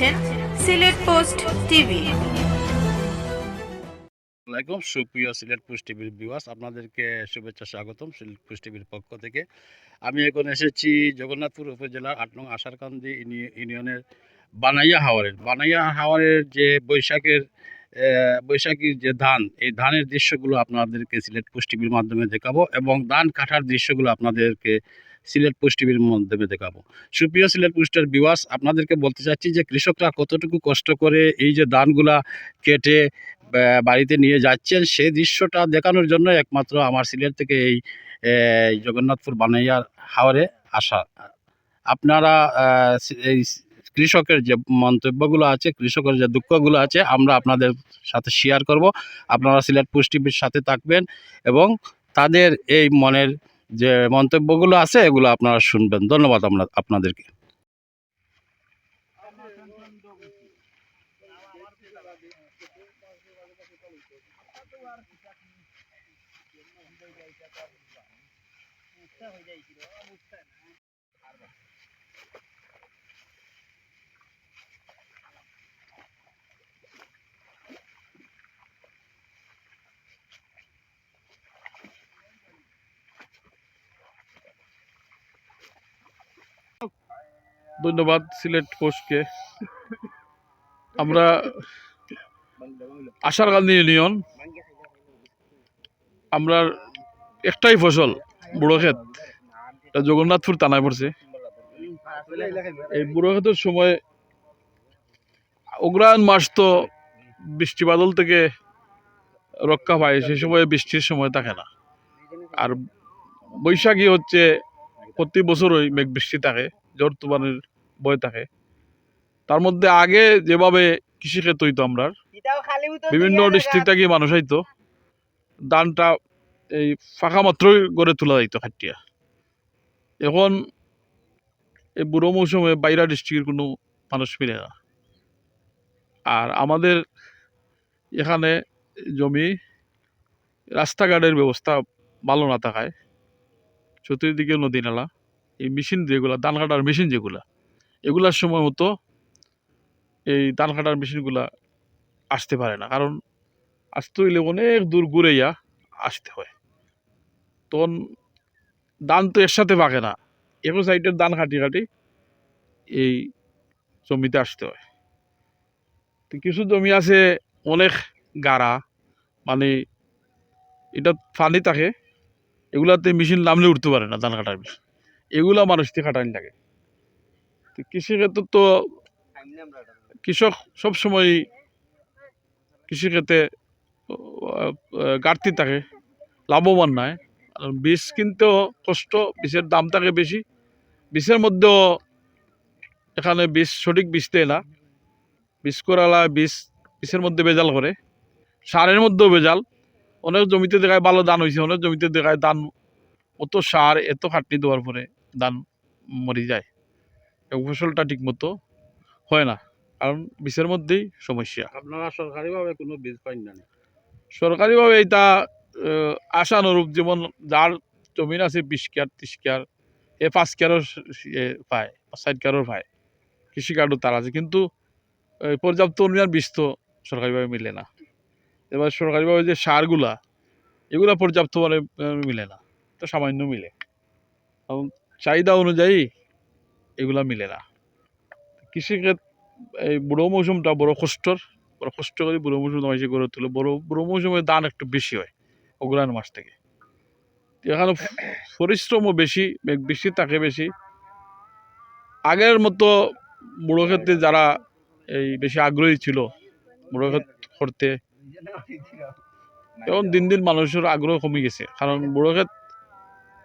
দেখছেন Sylhet post TV. আসসালামাইকুম সুপ্রিয় সিলেট পুষ টিভির বিওয়াস আপনাদেরকে শুভেচ্ছা স্বাগতম সিলেট পুষ টিভির পক্ষ থেকে। আমি এখন এসেছি জগন্নাথপুর উপজেলার আট নং আশারকান্দি ইউনিয়নের বানাইয়া হাওয়ারের। বানাইয়া হাওয়ারের যে বৈশাখের বৈশাখীর যে ধান, এই ধানের দৃশ্যগুলো আপনাদেরকে সিলেট পুষ টিভির মাধ্যমে দেখাবো এবং ধান কাটার দৃশ্যগুলো আপনাদেরকে সিলেট পুষ টিভির মাধ্যমে দেখাবো। সুপ্রিয় সিলেট পুষ্টের বিওয়াস আপনাদেরকে বলতে চাচ্ছি যে কৃষকরা কতটুকু কষ্ট করে এই যে ধানগুলা কেটে বাড়িতে নিয়ে যাচ্ছেন সেই দৃশ্যটা দেখানোর জন্য একমাত্র আমার সিলেট থেকে এই জগন্নাথপুর বানাইয়ার হাওরে আসা। আপনারা এই কৃষকের যে মন্তব্যগুলো আছে, কৃষকের যে দুঃখগুলো আছে, আমরা আপনাদের সাথে শেয়ার করব। আপনারা সিলেট পুষ্টিবির সাথে থাকবেন এবং তাদের এই মনের যে মন্তব্যগুলো আছে এগুলো আপনারা শুনবেন। ধন্যবাদ আমরা আপনাদেরকে। ধন্যবাদ সিলেট পোস্টকে আমরা আশারকান্দি ইউনিয়ন, আমরা একটাই ফসল, বুড়ো এটা জগন্নাথপুর থানায় পড়ছে। এই বুড়ো ক্ষেতের সময় অগ্রায়ণ মাস তো বৃষ্টি বাদল থেকে রক্ষা পায় সেই সময় বৃষ্টির সময় থাকে না। আর বৈশাখী হচ্ছে প্রতি বছরই মেঘ বৃষ্টি থাকে তুফানের ভয় থাকে। তার মধ্যে আগে যেভাবে কৃষিক্ষেত্র হইতো আমরা বিভিন্ন ডিস্ট্রিক্ট থেকে মানুষ হইতো ধানটা এই ফাঁকা মাত্রই গড়ে তোলা যাইতো খাটিয়া এখন এই বুড়ো মৌসুমে বাইরা ডিস্ট্রিক্টের কোনো মানুষ মিলে না। আর আমাদের এখানে জমি রাস্তাঘাটের ব্যবস্থা ভালো না থাকায় চতুর্দিকে নদী নালা এই মেশিন যেগুলো ধান কাটার মেশিন যেগুলা এগুলার সময় মতো এই ধান কাটার মেশিনগুলা আসতে পারে না। কারণ আসতে হইলে অনেক দূর ঘুরেইয়া আসতে হয়। তখন ধান তো এর সাথে পাকে না একো সাইডের ধান কাটি কাটি এই জমিতে আসতে হয়। তো কিছু জমি আছে, অনেক গাড়া মানে এটা পানি থাকে, এগুলাতে মেশিন নামলে উঠতে পারে না ধান কাটার মেশিন। এগুলা মানুষকে লাগে। তো কৃষিক্ষেত্র তো কৃষক সবসময় কৃষিক্ষেত্রে ঘাটতি থাকে, লাভবান নয় বীজ কিনতেও কষ্ট, বীজের দাম থাকে বেশি। বীজের মধ্যেও এখানে বীজ, সঠিক বীজ দেয় না। বীজ করালা, বীজ, বীজের মধ্যে বেজাল করে। সারের মধ্যেও বেজাল অনেক জমিতে দেখায় ভালো ধান হয়েছে, অনেক জমিতে দেখায় ধান, অত সার, এত খাটনি দেওয়ার পরে ধান মরে যায়। এবং ফসলটা ঠিক মতো হয় না কারণ বিষের মধ্যেই সমস্যা। আপনারা সরকারিভাবে কোনো বীজ পাইন না সরকারিভাবে এটা আশানুরূপ যেমন যার জমিন আছে বিশ কেয়ার ত্রিশ কেয়ার এ পাঁচ কেয়ারও পায় ষাট কেয়ারও পায় কৃষি কার্ডও তার আছে। কিন্তু পর্যাপ্ত অনুযায়ী বীজ তো সরকারিভাবে মিলে না। এবার সরকারিভাবে যে সারগুলা এগুলা পর্যাপ্ত মানে মিলে না তো সামান্য মিলে। এবং চাহিদা অনুযায়ী এগুলা মিলে না। কৃষিক্ষেত্র এই বুড়ো মৌসুমটা বড় কষ্টর, বড় কষ্ট করে বুড়ো মৌসুম তোমার গড়ে তুলে, বড়, বুড়ো মৌসুমে দান একটু বেশি হয়, অগ্রায়ণ মাস থেকে। এখানে পরিশ্রমও বেশি বেশি থাকে বেশি। আগের মতো বুড়ো ক্ষেত্রে যারা এই বেশি আগ্রহী ছিল, বুড়ো ক্ষেত করতে, এখন দিন দিন মানুষের আগ্রহ কমে গেছে। কারণ বুড়ো ক্ষেত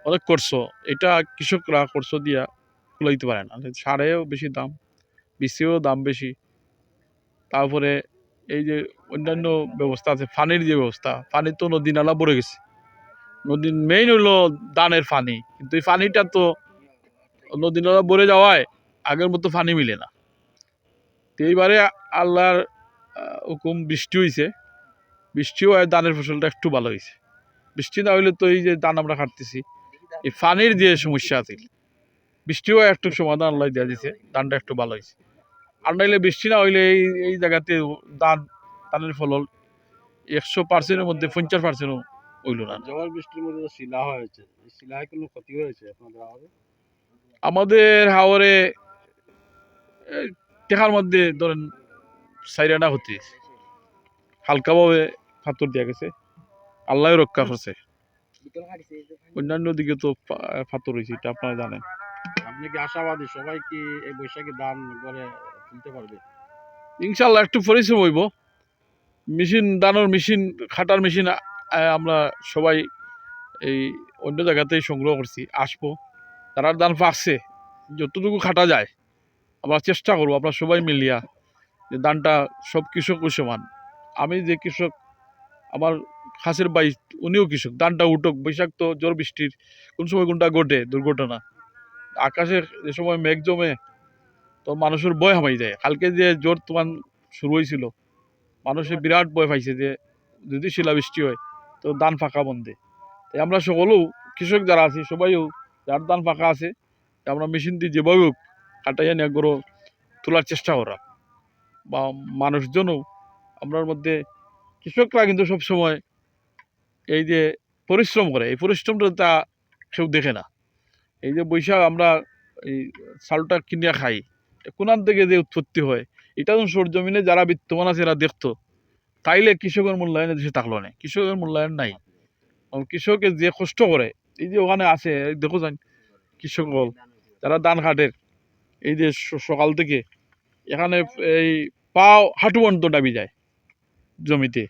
অনেক করছ, এটা কৃষকরা করছ দিয়া কুলাইতে পারে না। সারেও বেশি দাম বীজেও দাম বেশি। তারপরে এই যে অন্যান্য ব্যবস্থা আছে পানির যে ব্যবস্থা পানি তো নদী নালা ভরে গেছে। নদীর মেইন হলো দানের পানি কিন্তু এই পানিটা তো নদী নালা ভরে যাওয়ায় আগের মতো পানি মিলে না। তো এইবারে আল্লাহর হুকুম বৃষ্টি হয়েছে বৃষ্টিও হয় ধানের ফসলটা একটু ভালো হয়েছে বৃষ্টি না হইলে তো এই যে ধান আমরা কাটতেছি। এই পানির যে সমস্যা আছে বৃষ্টিও একটু সমাধান আল্লাহ দেওয়া দিছে ধানটা একটু ভালো হয়েছে। আর নাইলে বৃষ্টি না হইলে এই এই জায়গাতে ধান ধানের ফলন একশো পার্সেন্টের মধ্যে পঞ্চাশ পার্সেন্টও হইল না। ঝড় বৃষ্টির মধ্যে শিলা হয়েছে শিলায় কোনো ক্ষতি হয়েছে আপনাদের আমাদের আমাদের হাওরে টেকার মধ্যে ধরেন সাইরানা হতে হালকাভাবে ফাতর দেওয়া গেছে আল্লাহ রক্ষা করছে। অন্যান্য দিকে তো ফাতর হয়েছে এটা আপনারা জানেন। আপনি কি আশাবাদী সবাই কি এই বৈশাখী দান করে তুলতে পারবে? ইনশাল্লাহ একটু পরিশ্রম হইব। মেশিন, দানোর মেশিন, খাটার মেশিন আমরা সবাই এই অন্য জায়গাতেই সংগ্রহ করছি, আসব। তারা দান পাকছে, যতটুকু খাটা যায়, আমরা চেষ্টা করব, আমরা সবাই মিলিয়া যে দানটা সব কৃষক সমান। আমি যে কৃষক, আমার খাসের বাই উনিও কৃষক দানটা উঠুক, বৈশাখ তো ঝড় বৃষ্টির, কোন সময় কোনটা ঘটে, দুর্ঘটনা। আকাশে যে সময় মেঘ জমে, তো মানুষের ভয় হামাই যায়। কালকে যে জোর তুফান শুরু হয়েছিল মানুষের বিরাট ভয় পাইছে যে, যদি শিলাবৃষ্টি হয়, তো দান ফাঁকা বন্ধে। তাই আমরা সকলেও, কৃষক যারা আছি, সবাইও যার দান ফাঁকা আছে আমরা মেশিন দিয়ে যেভাবে হোক কাটাইয়া নিয়ে তোলার চেষ্টা করা। বা মানুষজনও আমরার মধ্যে, কৃষকরা কিন্তু সব সময় এই যে পরিশ্রম করে, এই পরিশ্রমটা তা কেউ দেখে না। এই যে বৈশাখ আমরা এই চালটা কিনিয়া খাই কোনার থেকে যে উৎপত্তি হয়, এটা যখন সরজমিনে যারা বিত্তমান আছে এরা দেখতো। তাইলে কৃষকের মূল্যায়ন দেশে থাকল না, কৃষকের মূল্যায়ন নাই। কারণ কৃষকে যে কষ্ট করে, এই যে ওখানে আছে দেখো যান, কৃষক বল যারা ধান কাটের এই যে সকাল থেকে এখানে এই পাও হাঁটু পর্যন্ত ডাবি যায় জমিতে।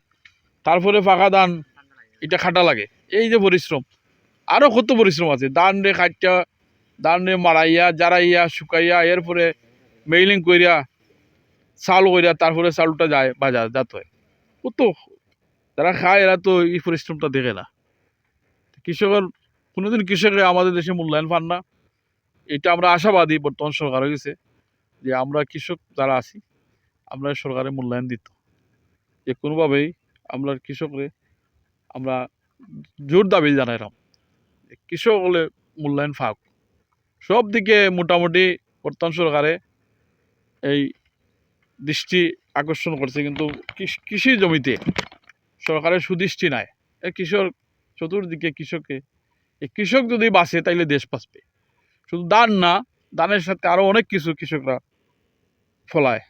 তারপরে ফাঁকা ধান, এটা খাটা লাগে। এই যে পরিশ্রম আরও কত পরিশ্রম আছে? ধান রে কাটটা ধান রে মারাইয়া, জারাইয়া, শুকাইয়া, এরপরে মেইলিং কইরা, চাল কইরা, তারপরে চালটা যায় বাজার যাত হয়। কত? যারা খায় এরা তো এই পরিশ্রমটা দেখে না। কৃষকের কোনোদিন কৃষকে আমাদের দেশে মূল্যায়ন পান না। এটা আমরা আশাবাদী, বর্তমান সরকার হয়ে গেছে যে আমরা কৃষক যারা আছি, আমরা সরকারের মূল্যায়ন দিত। যে কোনোভাবেই আমরা কৃষকরে আমরা জোর দাবি জানাইলাম। যে কৃষক হলে মূল্যায়ন ফাঁক। সব দিকে মোটামুটি বর্তমান সরকারে এই দৃষ্টি আকর্ষণ করছে, কিন্তু কৃষি জমিতে সরকারের সুদৃষ্টি নাই। কৃষক চতুর্দিকে কৃষকে এই কৃষক যদি বাঁচে, তাইলে দেশ বাঁচবে। শুধু দান না, দানের সাথে আরও অনেক কিছু কৃষকরা ফলায়।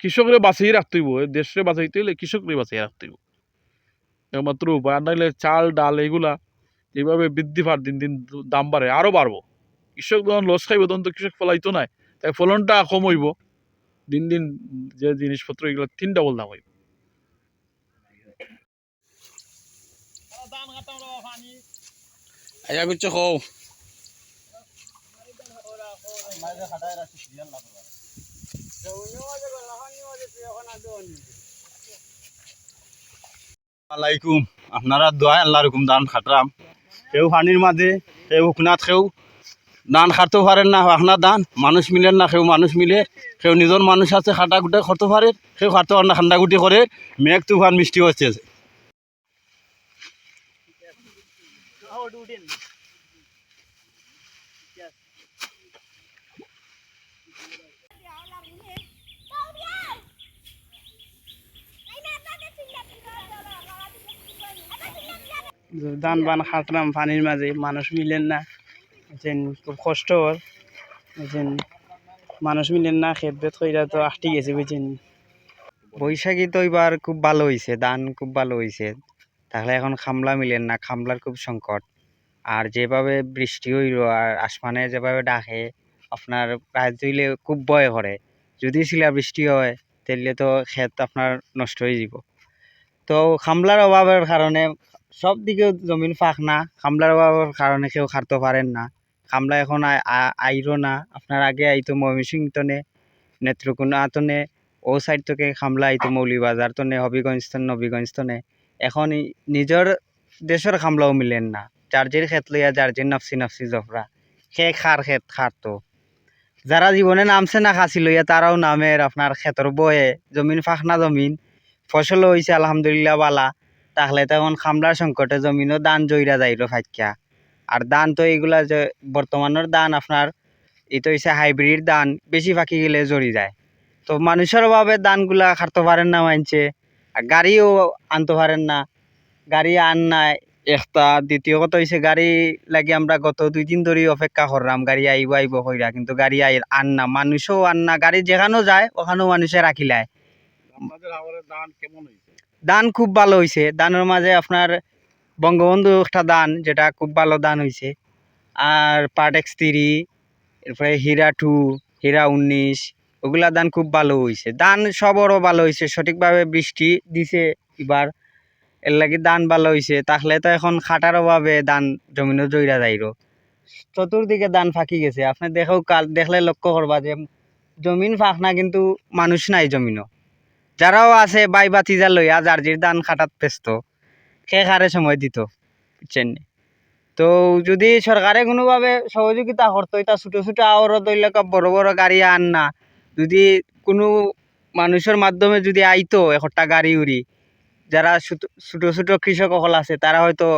কৃষকরে বাঁচিয়ে রাখতে হইব এই দেশে বাঁচাইতে হইলে কৃষকরে বাঁচিয়ে রাখতে হইব। একমাত্র উপায়, আর চাল, ডাল, এগুলা যেভাবে বৃদ্ধি পার দিন দিন দাম বাড়ে আরও বাড়বো। কৃষক যখন লস খাইব তখন তো কৃষক ফলাইতো নাই। তাই ফলনটা কম হইব। দিন দিন যে জিনিসপত্র এগুলো তিন ডাবল দাম হইব। আয়া করছে কও আলাইকুম আপনারা দোয়া আল্লাহ রকম দান খাটরাম। কেউ পানির মাঝে কেউ হুকনাথ কেউ দান খাটতে পারেন না আপনার দান, মানুষ মিলেন না, কেউ মানুষ মিলে, কেউ নিজের মানুষ আছে, খাটা গুটে করতে পারে, কেউ খাটতে পারে না খান্ডা গুটি করে, মেঘ, তুফান মিষ্টি হচ্ছে। ধান বান খাটলাম পানির মাঝে মানুষ মিলেন না। যেন খুব কষ্ট হর যেন মানুষ মিলেন না খেত বেত কইরা তো আটটি গেছে বুঝছেন। বৈশাখী তো এবার খুব ভালো হয়েছে ধান খুব ভালো হয়েছে তাহলে এখন খামলা মিলেন না খামলার খুব সংকট। আর যেভাবে বৃষ্টি হইল আর আসমানে যেভাবে ডাকে আপনার রাত হইলে খুব ভয় করে। যদি শিলা বৃষ্টি হয় তাহলে তো ক্ষেত আপনার নষ্ট হয়ে যাব। তো খামলার অভাবের কারণে সব দিকে জমিন ফাঁক না খামলার অভাবের কারণে কেউ খাটতে পারেন না। খামলা এখন আইরো না। আপনার আগে আইতো ময়মনসিং তনে, নেত্রকোনা তনে, ও সাইড থেকে খামলা আইতো মৌলিবাজার তনে, হবিগঞ্জ তনে, নবীগঞ্জ তনে। এখন নিজের দেশের খামলাও মিলেন না। যের ক্ষেত লইয়া যে নফসি নফসি জফরা সে খার ক্ষেত খারতো যারা জীবনে নামছে না খাসি লইয়া, তারাও নামের আপনার ক্ষেতর বয়ে, জমিন ফাঁক না জমিন। ফসল হয়েছে আলহামদুলিল্লাহ, বালা। তাহলে তখন খামলার সংকটে জমিনও দান জইরা যাইল ফাইকা আর দান তো এইগুলা যে বর্তমানের দান আপনার এটা হচ্ছে হাইব্রিড দান, বেশি ফাঁকি গেলে জড়ি যায়। তো মানুষের অভাবে দানগুলা খাটতে পারেন না মানছে আর গাড়িও আনতে পারেন না। গাড়ি আন নাই, একটা, দ্বিতীয় কথা হয়েছে গাড়ি লাগে আমরা গত দুই দিন ধরে অপেক্ষা করলাম, গাড়ি আইব আইব কইরা, কিন্তু গাড়ি আই আন না, মানুষও আন না, গাড়ি যেখানেও যায়, ওখানেও মানুষে রাখিলায় ধান কেমন হয়েছে দান খুব ভালো হয়েছে দানের মাঝে আপনার বঙ্গবন্ধু একটা দান, যেটা খুব ভালো দান হয়েছে আর পার্ট এক্স থ্রি, এরপরে হীরা টু, হীরা উনিশ, ওগুলা দান খুব ভালো হয়েছে দান সবরও ভালো হয়েছে সঠিকভাবে বৃষ্টি দিছে এবার। এর লাগি দান ভালো হয়েছে তাহলে তো এখন খাটার অভাবে দান জমিনও জইরা যাইরো। চতুর্দিকে দান ফাঁকি গেছে। আপনি দেখেও কাল, দেখলে লক্ষ্য করবা যে জমিন ফাঁক না, কিন্তু মানুষ নাই জমিনও। যারাও আছে বাই বাতিজা লইয়া, যার জির দান খাটাত ব্যস্ত, সে হারে সময় দিত, বুঝছেন তো যদি সরকারে কোনোভাবে সহযোগিতা করতো, এটা ছোটো ছোটো আওয়ারও ধরলে বড় বড় গাড়ি আন না। যদি কোনো মানুষের মাধ্যমে যদি আইতো একটা গাড়ি উড়ি, যারা ছোটো ছোটো কৃষক সকল আছে, তারা হয়তো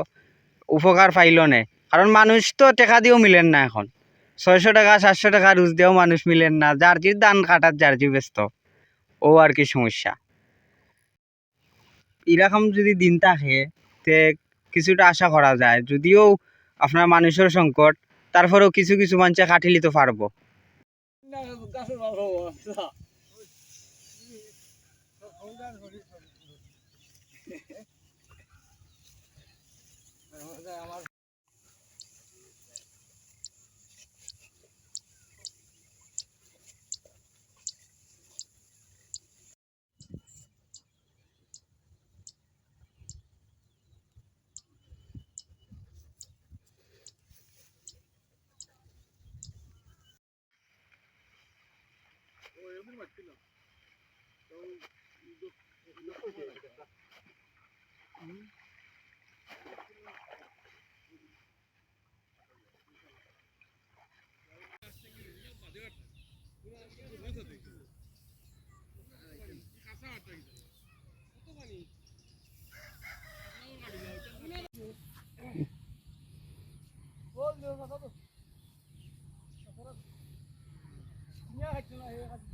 উপকার পাইল নে। কারণ মানুষ তো টেকা দিয়েও মিলেন না এখন। ছয়শো টাকা, সাতশো টাকা রুজ দিয়েও মানুষ মিলেন না, যার জির দান কাটার জি ব্যস্ত। ও আর কি সমস্যা। এরকম যদি দিন থাকে, তে কিছুটা আশা করা যায়। যদিও আপনার মানুষের সংকট, তারপরেও কিছু কিছু মানুষে দিন বাড়ছিল তো কাঁচা আটটা কত পানি बोल दो ना तो थोड़ा यहाँ है चला है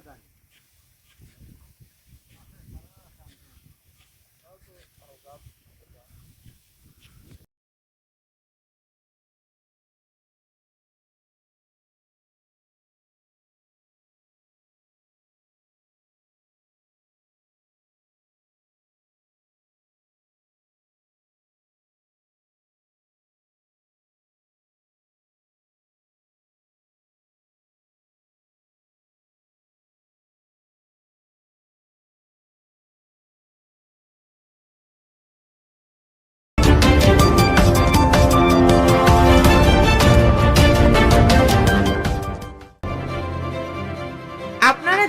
আপনারা